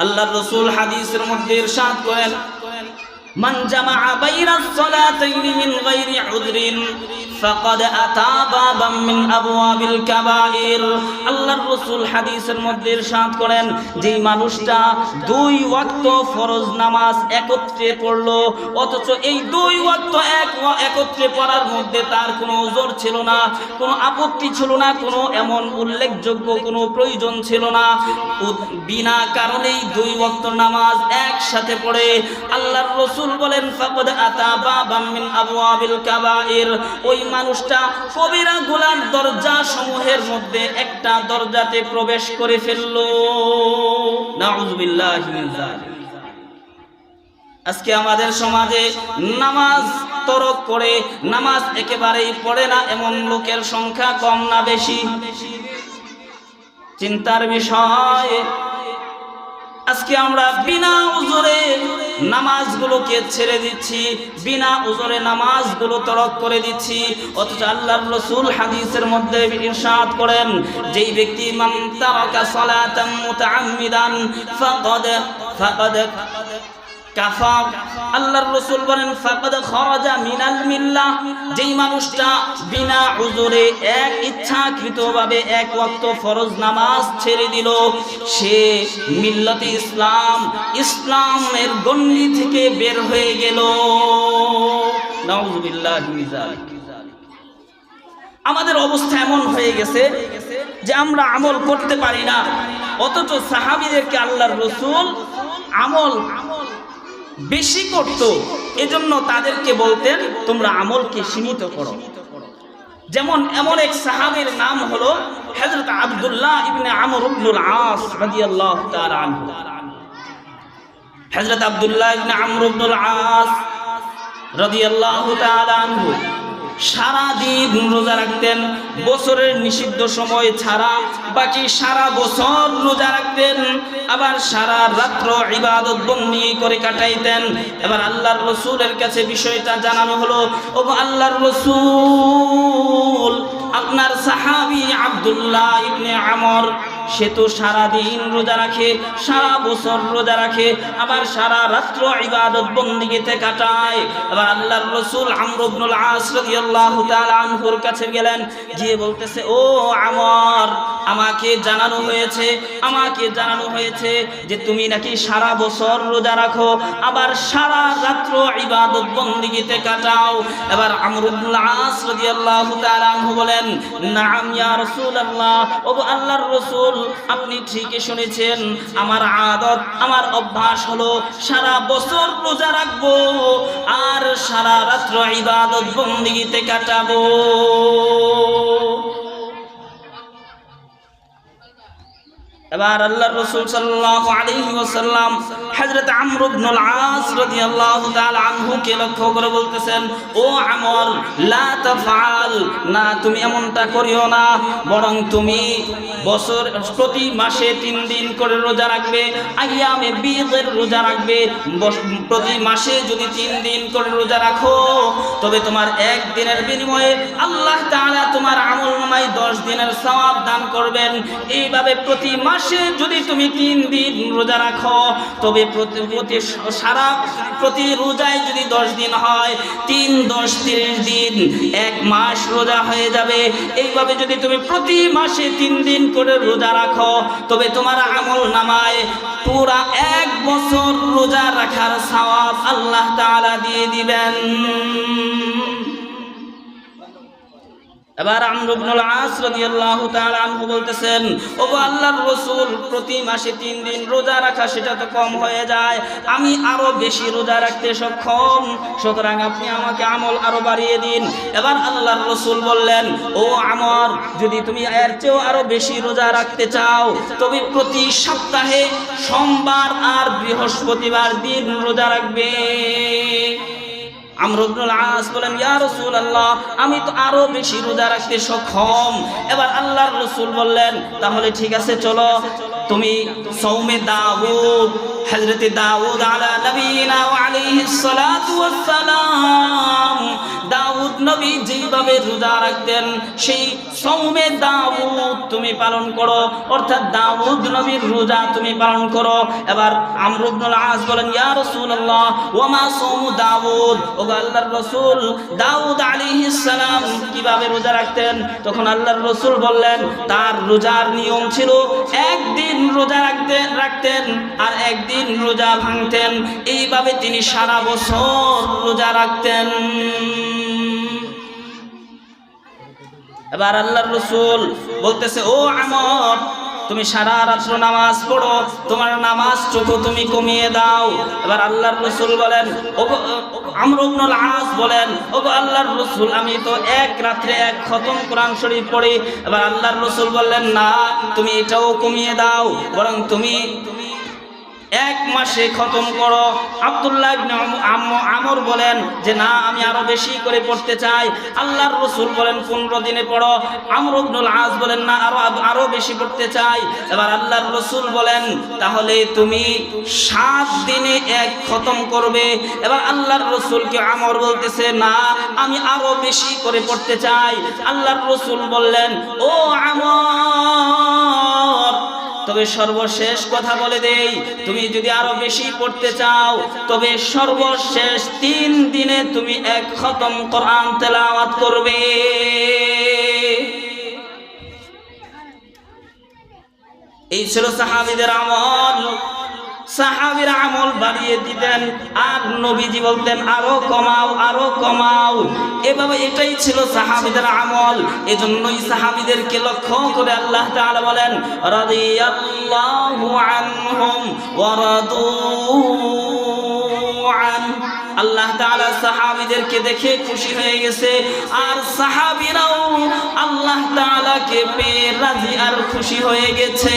আল্লাহর রসুল হাদিসের মধ্যে ইরশাদ করেন মান জামা বাইনাস সালাতাইনি মিন গায়রি উযরিন ফাকাদ আতা বাবাম মিন আবওয়াবিল কাবাইর। আল্লাহর রাসূল হাদিসের মধ্যে ইরশাদ করেন, যেই মানুষটা দুই ওয়াক্ত ফরজ নামাজ একত্রে পড়ল, অথচ এই দুই ওয়াক্ত এক একত্রে পড়ার মধ্যে তার কোনো ওজর ছিল না, কোনো আপত্তি ছিল না, কোনো এমন উল্লেখযোগ্য কোনো প্রয়োজন ছিল না। বিনা কারণেই দুই ওয়াক্ত নামাজ একসাথে পড়ে। আল্লাহর রসুল বলেন, ফাকদ আতা বাবাম মিন আবওয়াবিল কাবাইর। ওই মানুষটা কবিরা গুলার দরজা সমূহের মধ্যে একটা দরজাতে প্রবেশ করে ফেলল। আজকে আমাদের সমাজে নামাজ তরক করে নামাজ একেবারেই পড়ে না, এমন লোকের সংখ্যা কম না বেশি। চিন্তার বিষয়, আজকে আমরা বিনা উজরে নামাজগুলোকে ছেড়ে দিচ্ছি, বিনা ওজনে নামাজগুলো তরক করে দিচ্ছি। অথচ আল্লাহর রসুল হাদিসের মধ্যে ইরশাদ করেন, যেই ব্যক্তি মান তারাকা সালাতাম মুতাআম্মিদান, ফাকাদ ফাকাদ আল্লাহর রসুল বলেন যেই মানুষটা বিনা এক ইচ্ছাকৃতভাবে ছেড়ে দিল মিল্লতে ইসলাম, ইসলামের গণ্ডি থেকে বের হয়ে গেল। আমাদের অবস্থা এমন হয়ে গেছে যে আমরা আমল করতে পারি না, অথচ সাহাবীদেরকে আল্লাহর রসুল আমল বেশি করত, এজন্য তাদেরকে বলতেন, তোমরা আমলকে সীমিত করো। যেমন এমন এক সাহাবের নাম হলো হযরত আব্দুল্লাহ ইবনে আমর ইবনুল আস রাদিয়াল্লাহু তাআলা আনহু। হযরত আব্দুল্লাহ ইবনে আমর ইবনুল আস রাদিয়াল্লাহু তাআলা আনহু। সারা দিন রোজা রাখতেন, বছরের নিষিদ্ধ সময় ছাড়া বাকি সারা বছর রোজা রাখতেন, আবার সারা রাত্র ইবাদত বন্দি করে কাটাইতেন। এবার আল্লাহর রসুলের কাছে বিষয়টা জানানো হলো ও আল্লাহর রসুল, আপনার সাহাবি আব্দুল্লাহ ইবনে আমর সে তো সারাদিন রোজা রাখে, সারা বছর রোজা রাখে, আবার সারা রাত্র ইবাদত বন্দিগিতে কাটায় আবার আল্লাহর রসুল আমরুবনুল আস রাদিয়াল্লাহু তাআলা আনহুর কাছে গেলেন, গিয়ে বলতেছে, ও আমর, আমাকে জানানো হয়েছে, আমাকে জানানো হয়েছে যে তুমি নাকি সারা বছর রোজা রাখো, আবার সারা রাত্র ইবাদত বন্দিগিতে কাটাও এবার আমরুবনুল আস রাদিয়াল্লাহু তাআলা আনহু বলেন, নাম ইয়া রাসূলুল্লাহ। ও আল্লাহর রসুল আপনি ঠিকই শুনেছেন, আমার আদত, আমার অভ্যাস হলো সারা বছর রোজা রাখব আর সারা রাত্র ইবাদত বন্দিগিতে কাটাবো। এবার আল্লাহ রসুল সাল্লাল্লাহু আলাইহি ওয়াসাল্লাম হযরত আমর ইবনুল আস রাদিয়াল্লাহু তাআলা আনহুকে লক্ষ্য করে বলতেছেন, ও আমর, লা না, তুমি এমনটা করিও না, বরং তুমি বছর, প্রতি মাসে তিন দিন করে রোজা রাখবে আইয়ামে বীজের রোজা রাখবে প্রতি মাসে যদি তিন দিন করে রোজা রাখো, তবে তোমার এক দিনের বিনিময়ে আল্লাহ তাআলা তোমার আমল নামায় দশ দিনের সওয়াব দান করবেন। এইভাবে প্রতি মাসে যদি তুমি তিন দিন রোজা রাখো, তবে প্রতি সারা, প্রতি রোজায় যদি দশ দিন হয়, তিন, দশ, তিরিশ দিন, এক মাস রোজা হয়ে যাবে। এইভাবে যদি তুমি প্রতি মাসে তিন দিন করে রোজা রাখো, তবে তোমার আমল নামায় পুরা এক বছর রোজা রাখার সওয়াব আল্লাহ তাআলা দিয়ে দিবেন। এবার আমর ইবনুল আস রাদিয়াল্লাহু তাআলা আনহু বলতেছেন, ওগো আল্লাহর রাসূল, প্রতি মাসে তিন দিন রোজা রাখা সেটা তো কম হয়ে যায়। আমি আরও বেশি রোজা রাখতে সক্ষম। সুতরাং আপনি আমাকে আমল আরও বাড়িয়ে দিন। এবার আল্লাহর রাসূল বললেন, ও আমর, যদি তুমি এর চেয়েও আরও বেশি রোজা রাখতে চাও, তবে প্রতি সপ্তাহে সোমবার আর বৃহস্পতিবার দিন রোজা রাখবে। আমর ইবনুল আস বলেন, ইয়া আল্লাহ আমি তো আরও বেশি রোজা রাখতে সক্ষম। এবার আল্লাহর রসুল বললেন, তাহলে ঠিক আছে, চলো। তুমি সৌমে দাউদ হজরতে দাউদ আলা নবীনা আলাইহিস সালাতু ওয়াস সালাম নবী যেইভাবে রোজা রাখতেন, সেই সৌমে দাউদ তুমি পালন করো। অর্থাৎ দাউদ নবীর রোজা তুমি পালন করো। এবার আমর ইবনুল আস বলেন, ইয়া রাসূলুল্লাহ, ওয়া মা সৌমু দাউদ? ও আল্লাহর রাসূল দাউদ আলাইহিস সালাম কীভাবে রোজা রাখতেন? তখন আল্লাহর রাসূল বললেন, তার রোজার নিয়ম ছিল একদিন রোজা রাখতেন রাখতেন আর একদিন রোজা ভাঙতেন। এইভাবে তিনি সারা বছর রোজা রাখতেন। এবার আল্লাহর রসুল বলতেছে, ও আমর, তুমি সারা রাত্র নামাজ পড়ো, তোমার নামাজটুকু তুমি কমিয়ে দাও। এবার আল্লাহর রসুল বলেন আমরুবনুল আস বলেন, ও আল্লাহর রসুল, আমি তো এক রাত্রে এক খতম কোরআন শরীফ পড়ি। এবার আল্লাহর রসুল বললেন, না, তুমি এটাও কমিয়ে দাও, বরং তুমি তুমি এক মাসে খতম করো। আব্দুল্লাহ আম- আম- আমর বলেন যে, না, আমি আরও বেশি করে পড়তে চাই। আল্লাহর রসুল বলেন, পনেরো দিনে পড়ো। আমর আজ বলেন, না, আরও আরও বেশি পড়তে চাই। এবার আল্লাহর রসুল বলেন, তাহলে তুমি সাত দিনে এক খতম করবে। এবার আল্লাহর রসুলকে আমর বলতেছে, না, আমি আরও বেশি করে পড়তে চাই। আল্লাহর রসুল বললেন, ও আমর তবে সর্বশেষ কথা বলে দেই, তুমি যদি আরও বেশি পড়তে চাও, তবে সর্বশেষ তিন দিনে তুমি এক খতম কোরআন তেলাওয়াত করবে। এই ছিল সাহাবিদের আমল। সাহাবির আমল বাড়িয়ে দিতেন, আর নবীজি বলতেন, আরও কমাও আরও কমাও। এভাবে এটাই ছিল সাহাবিদের আমল। এজন্যই সাহাবিদেরকে লক্ষ্য করে আল্লাহ তাআলা বলেন, রাদিয়াল্লাহু আনহুম ওয়া রাদু আন। আল্লাহ তাআলা সাহাবীদেরকে দেখে খুশি হয়ে গেছে, আর সাহাবীরাও আল্লাহ তাআলাকে পেয়ে রাজি আর খুশি হয়ে গেছে।